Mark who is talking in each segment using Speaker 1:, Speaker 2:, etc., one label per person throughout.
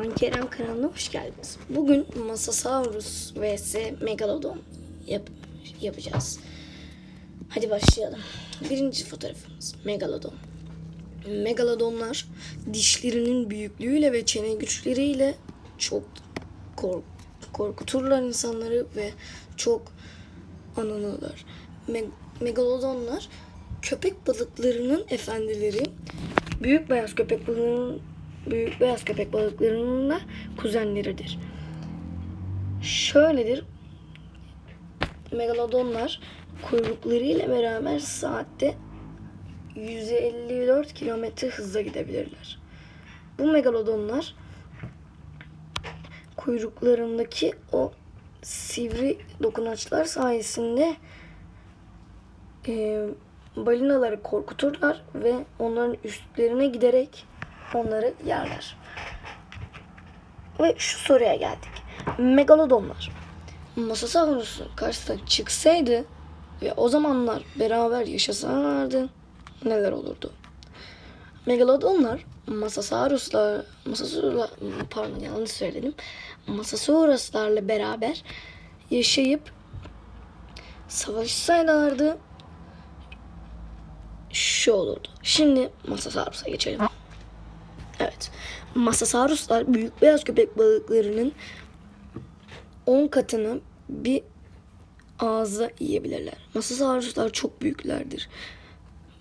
Speaker 1: Ben Kerem kanalına hoş geldiniz. Bugün Masasaurus vs Megalodon yap yapacağız. Hadi başlayalım. Birinci fotoğrafımız Megalodon. Megalodonlar dişlerinin büyüklüğüyle ve çene güçleriyle çok kork korkuturlar insanları ve çok anılırlar. Me- Megalodonlar köpek balıklarının efendileri. Büyük beyaz köpek balığının büyük beyaz köpek balıklarının da kuzenleridir. Şöyledir. Megalodonlar kuyruklarıyla beraber saatte 154 kilometre hızla gidebilirler. Bu megalodonlar kuyruklarındaki o sivri dokunaçlar sayesinde e, balinaları korkuturlar ve onların üstlerine giderek onları yerler. Ve şu soruya geldik. Megalodonlar Mosasaurus'un karşısına çıksaydı ve o zamanlar beraber yaşasalardı neler olurdu? Megalodonlar Mosasaurus'la Mosasaurus'la pardon yanlış söyledim. Mosasaurus'larla beraber yaşayıp savaşsaylardı şu olurdu. Şimdi Mosasaurus'a geçelim. Evet. Mosasauruslar büyük beyaz köpek balıklarının 10 katını bir ağızla yiyebilirler. Mosasauruslar çok büyüklerdir.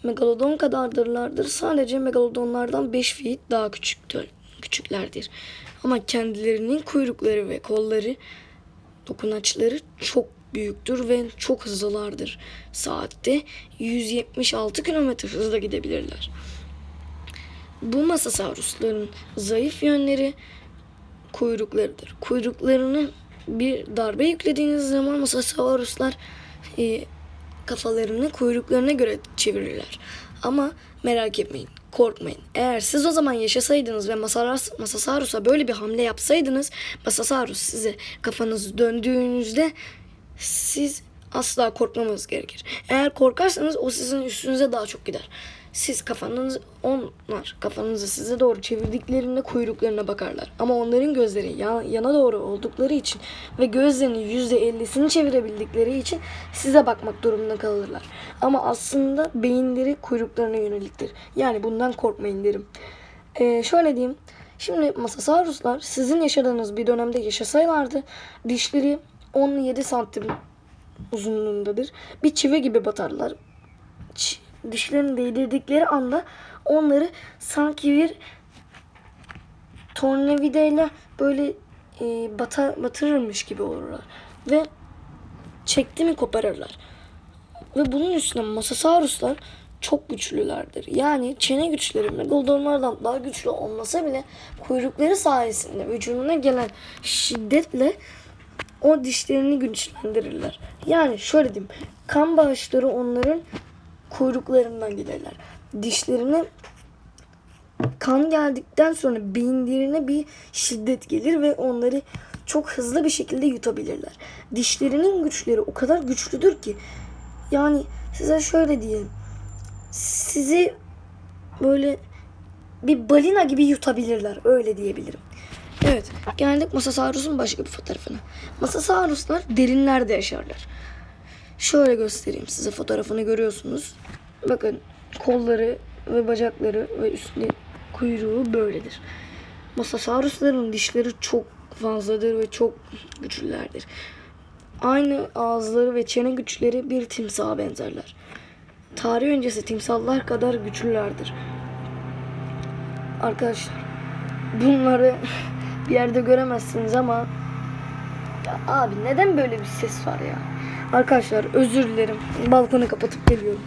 Speaker 1: Megalodon kadardırlardır. Sadece megalodonlardan 5 feet daha küçüktür, küçüklerdir. Ama kendilerinin kuyrukları ve kolları, dokunaçları çok büyüktür ve çok hızlılardır. Saatte 176 km hızla gidebilirler. Bu masasaurusların zayıf yönleri kuyruklarıdır. Kuyruklarını bir darbe yüklediğiniz zaman masasauruslar e, kafalarını kuyruklarına göre çevirirler. Ama merak etmeyin, korkmayın. Eğer siz o zaman yaşasaydınız ve Masasaurus'a böyle bir hamle yapsaydınız, Masasaurus size kafanızı döndüğünüzde siz asla korkmamanız gerekir. Eğer korkarsanız o sizin üstünüze daha çok gider. Siz kafanız onlar kafanızı size doğru çevirdiklerinde kuyruklarına bakarlar. Ama onların gözleri ya- yana doğru oldukları için ve gözlerinin %50'sini çevirebildikleri için size bakmak durumunda kalırlar. Ama aslında beyinleri kuyruklarına yöneliktir. Yani bundan korkmayın derim. Ee, şöyle diyeyim. Şimdi Masasauruslar sizin yaşadığınız bir dönemde yaşasaylardı dişleri 17 santim uzunluğundadır. Bir çivi gibi batarlar. Dişlerini değdirdikleri anda onları sanki bir tornavidayla böyle e, bata, batırırmış gibi olurlar. Ve çekti mi koparırlar. Ve bunun üstüne Mosasauruslar çok güçlülerdir. Yani çene güçleri Megalodonlardan daha güçlü olmasa bile kuyrukları sayesinde vücuduna gelen şiddetle o dişlerini güçlendirirler. Yani şöyle diyeyim. Kan bağışları onların kuyruklarından gelirler. Dişlerine kan geldikten sonra beyinlerine bir şiddet gelir ve onları çok hızlı bir şekilde yutabilirler. Dişlerinin güçleri o kadar güçlüdür ki yani size şöyle diyeyim. Sizi böyle bir balina gibi yutabilirler. Öyle diyebilirim. Evet. Geldik Mosasaurus'un başka bir fotoğrafına. Mosasauruslar derinlerde yaşarlar. Şöyle göstereyim size fotoğrafını görüyorsunuz. Bakın kolları ve bacakları ve üstü kuyruğu böyledir. Mosasaurusların dişleri çok fazladır ve çok güçlülerdir. Aynı ağızları ve çene güçleri bir timsaha benzerler. Tarih öncesi timsahlar kadar güçlülerdir. Arkadaşlar bunları bir yerde göremezsiniz ama ya abi neden böyle bir ses var ya? Arkadaşlar özür dilerim. Balkonu kapatıp geliyorum.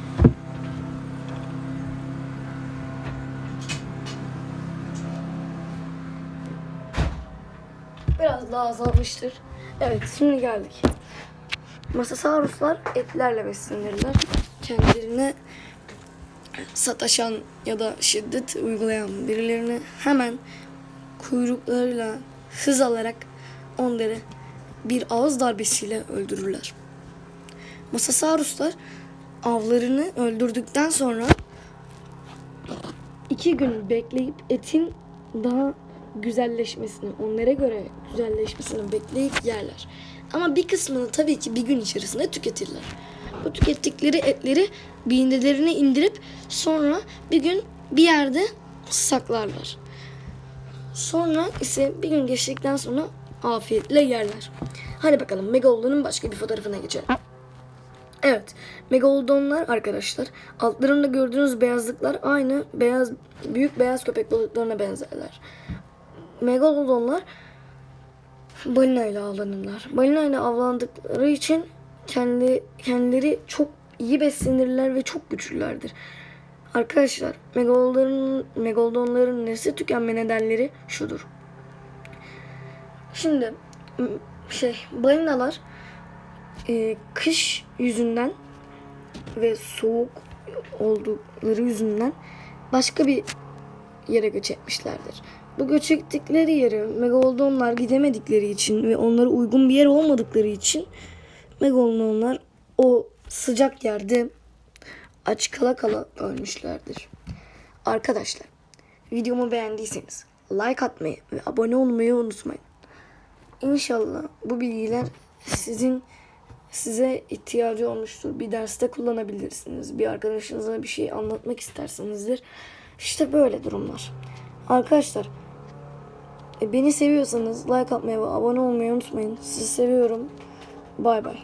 Speaker 1: Biraz daha azalmıştır. Evet şimdi geldik. Masasauruslar etlerle beslenirler. Kendilerine sataşan ya da şiddet uygulayan birilerini hemen kuyruklarıyla hız alarak onları bir ağız darbesiyle öldürürler. Masasauruslar avlarını öldürdükten sonra iki gün bekleyip etin daha güzelleşmesini, onlara göre güzelleşmesini bekleyip yerler. Ama bir kısmını tabii ki bir gün içerisinde tüketirler. Bu tükettikleri etleri biğindelerine indirip sonra bir gün bir yerde saklarlar. Sonra ise bir gün geçtikten sonra afiyetle yerler. Hadi bakalım Megalodon'un başka bir fotoğrafına geçelim. Evet, Megalodonlar arkadaşlar. Altlarında gördüğünüz beyazlıklar aynı beyaz büyük beyaz köpek balıklarına benzerler. Megalodonlar balina ile avlanırlar. Balina ile avlandıkları için kendi kendileri çok iyi beslenirler ve çok güçlülerdir. Arkadaşlar, megalodonların megalodonların nesli tükenme nedenleri şudur. Şimdi şey balinalar e, kış yüzünden ve soğuk oldukları yüzünden başka bir yere göç etmişlerdir. Bu göç ettikleri yere megalodonlar gidemedikleri için ve onlara uygun bir yer olmadıkları için megalodonlar o sıcak yerde aç kala kala ölmüşlerdir. Arkadaşlar videomu beğendiyseniz like atmayı ve abone olmayı unutmayın. İnşallah bu bilgiler sizin size ihtiyacı olmuştur. Bir derste kullanabilirsiniz. Bir arkadaşınıza bir şey anlatmak istersenizdir. İşte böyle durumlar. Arkadaşlar e, beni seviyorsanız like atmayı ve abone olmayı unutmayın. Sizi seviyorum. Bay bay.